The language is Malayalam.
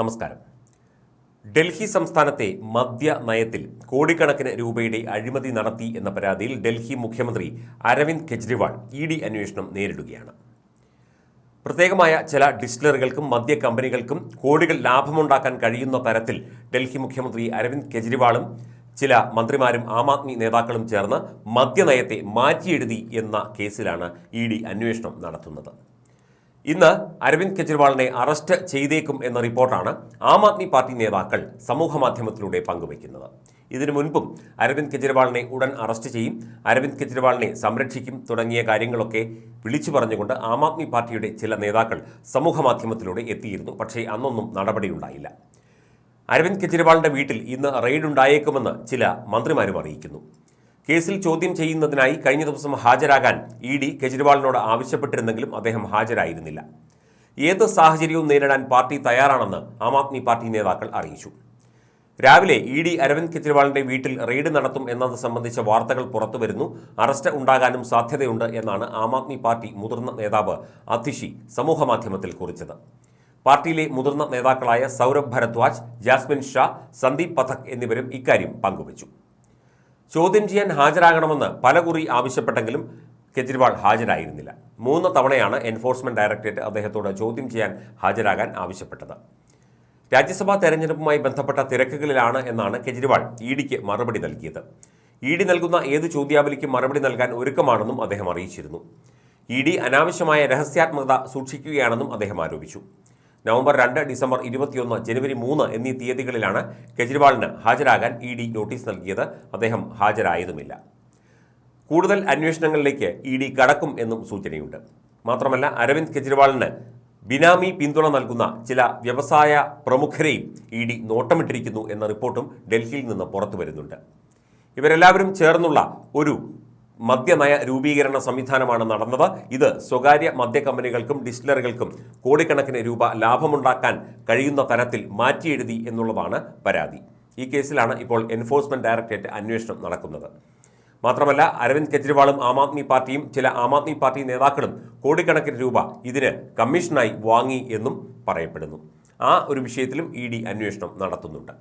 നമസ്കാരം. ഡൽഹി സംസ്ഥാനത്തെ മദ്യ നയത്തിൽ കോടിക്കണക്കിന് രൂപയുടെ അഴിമതി നടത്തി എന്ന പരാതിയിൽ ഡൽഹി മുഖ്യമന്ത്രി അരവിന്ദ് കെജ്രിവാൾ ഇ ഡി അന്വേഷണം നേരിടുകയാണ്. പ്രത്യേകമായ ചില ഡിസ്റ്റിലറികൾക്കും മദ്യ കമ്പനികൾക്കും കോടികൾ ലാഭമുണ്ടാക്കാൻ കഴിയുന്ന തരത്തിൽ ഡൽഹി മുഖ്യമന്ത്രി അരവിന്ദ് കെജ്രിവാളും ചില മന്ത്രിമാരും ആം ആദ്മി നേതാക്കളും ചേർന്ന് മദ്യനയത്തെ മാറ്റിയെഴുതി എന്ന കേസിലാണ് ഇ ഡി അന്വേഷണം നടത്തുന്നത്. ഇന്ന് അരവിന്ദ് കെജ്രിവാളിനെ അറസ്റ്റ് ചെയ്തേക്കും എന്ന റിപ്പോർട്ടാണ് ആം ആദ്മി പാർട്ടി നേതാക്കൾ സമൂഹമാധ്യമത്തിലൂടെ പങ്കുവയ്ക്കുന്നത്. ഇതിനു മുൻപും അരവിന്ദ് കെജ്രിവാളിനെ ഉടൻ അറസ്റ്റ് ചെയ്യും അരവിന്ദ് കെജ്രിവാളിനെ സംരക്ഷിക്കും തുടങ്ങിയ കാര്യങ്ങളൊക്കെ വിളിച്ചു പറഞ്ഞുകൊണ്ട് ആം ആദ്മി പാർട്ടിയുടെ ചില നേതാക്കൾ സമൂഹമാധ്യമത്തിലൂടെ എത്തിയിരുന്നു. പക്ഷേ അന്നൊന്നും നടപടിയുണ്ടായില്ല. അരവിന്ദ് കെജ്രിവാളിന്റെ വീട്ടിൽ ഇന്ന് റെയ്ഡ് ഉണ്ടായേക്കുമെന്ന് ചില മന്ത്രിമാരും അറിയിക്കുന്നു. കേസിൽ ചോദ്യം ചെയ്യുന്നതിനായി കഴിഞ്ഞ ദിവസം ഹാജരാകാൻ ഇ ഡി കെജ്രിവാളിനോട് ആവശ്യപ്പെട്ടിരുന്നെങ്കിലും അദ്ദേഹം ഹാജരായിരുന്നില്ല. ഏത് സാഹചര്യവും നേരിടാൻ പാർട്ടി തയ്യാറാണെന്ന് ആം ആദ്മി പാർട്ടി നേതാക്കൾ അറിയിച്ചു. രാവിലെ ഇ ഡി അരവിന്ദ് കെജ്രിവാളിന്റെ വീട്ടിൽ റെയ്ഡ് നടത്തും എന്നത് സംബന്ധിച്ച വാർത്തകൾ പുറത്തുവരുന്നു. അറസ്റ്റ് ഉണ്ടാകാനും സാധ്യതയുണ്ട് എന്നാണ് ആം ആദ്മി പാർട്ടി മുതിർന്ന നേതാവ് അതിഷി സമൂഹമാധ്യമത്തിൽ കുറിച്ചത്. പാർട്ടിയിലെ മുതിർന്ന നേതാക്കളായ സൗരഭ് ഭരദ്വാജ് ജാസ്മിൻ ഷാ സന്ദീപ് പഥക് എന്നിവരും ഇക്കാര്യം പങ്കുവച്ചു. ചോദ്യം ചെയ്യാൻ ഹാജരാകണമെന്ന് പലകുറി ആവശ്യപ്പെട്ടെങ്കിലും കെജ്രിവാൾ ഹാജരായിരുന്നില്ല. മൂന്ന് തവണയാണ് എൻഫോഴ്സ്മെന്റ് ഡയറക്ടറേറ്റ് അദ്ദേഹത്തോട് ചോദ്യം ചെയ്യാൻ ഹാജരാകാൻ ആവശ്യപ്പെട്ടത്. രാജ്യസഭാ തെരഞ്ഞെടുപ്പുമായി ബന്ധപ്പെട്ട തിരക്കുകളിലാണ് എന്നാണ് കെജ്രിവാൾ ഇ ഡിക്ക് മറുപടി നൽകിയത്. ഇ ഡി നൽകുന്ന ഏത് ചോദ്യാവലിക്കും മറുപടി നൽകാൻ ഒരുക്കമാണെന്നും അദ്ദേഹം അറിയിച്ചിരുന്നു. ഇ ഡി അനാവശ്യമായ രഹസ്യാത്മകത സൂക്ഷിക്കുകയാണെന്നും അദ്ദേഹം ആരോപിച്ചു. നവംബർ രണ്ട് ഡിസംബർ ഇരുപത്തിയൊന്ന് ജനുവരി മൂന്ന് എന്നീ തീയതികളിലാണ് കെജ്രിവാളിന് ഹാജരാകാൻ ഇ ഡി നോട്ടീസ് നൽകിയത്. അദ്ദേഹം ഹാജരായതുമില്ല. കൂടുതൽ അന്വേഷണങ്ങളിലേക്ക് ഇ ഡി കടക്കും എന്നും സൂചനയുണ്ട്. മാത്രമല്ല അരവിന്ദ് കെജ്രിവാളിന് ബിനാമി പിന്തുണ നൽകുന്ന ചില വ്യവസായ പ്രമുഖരെയും ഇ ഡി നോട്ടമിട്ടിരിക്കുന്നു എന്ന റിപ്പോർട്ടും ഡൽഹിയിൽ നിന്ന് പുറത്തു വരുന്നുണ്ട് ഇവരെല്ലാവരും ചേർന്നുള്ള ഒരു മദ്യനയ രൂപീകരണ സംവിധാനമാണ് നടന്നത്. ഇത് സ്വകാര്യ മദ്യ കമ്പനികൾക്കും ഡിസ്റ്റിലറികൾക്കും കോടിക്കണക്കിന് രൂപ ലാഭമുണ്ടാക്കാൻ കഴിയുന്ന തരത്തിൽ മാറ്റിയെഴുതി എന്നുള്ളതാണ് പരാതി. ഈ കേസിലാണ് ഇപ്പോൾ എൻഫോഴ്സ്മെന്റ് ഡയറക്ടറേറ്റ് അന്വേഷണം നടക്കുന്നത്. മാത്രമല്ല അരവിന്ദ് കെജ്രിവാളും ആം ആദ്മി പാർട്ടിയും ചില ആം ആദ്മി പാർട്ടി നേതാക്കളും കോടിക്കണക്കിന് രൂപ ഇതിന് കമ്മീഷനായി വാങ്ങി എന്നും പറയപ്പെടുന്നു. ആ ഒരു വിഷയത്തിലും ഇ ഡി അന്വേഷണം നടത്തുന്നുണ്ട്.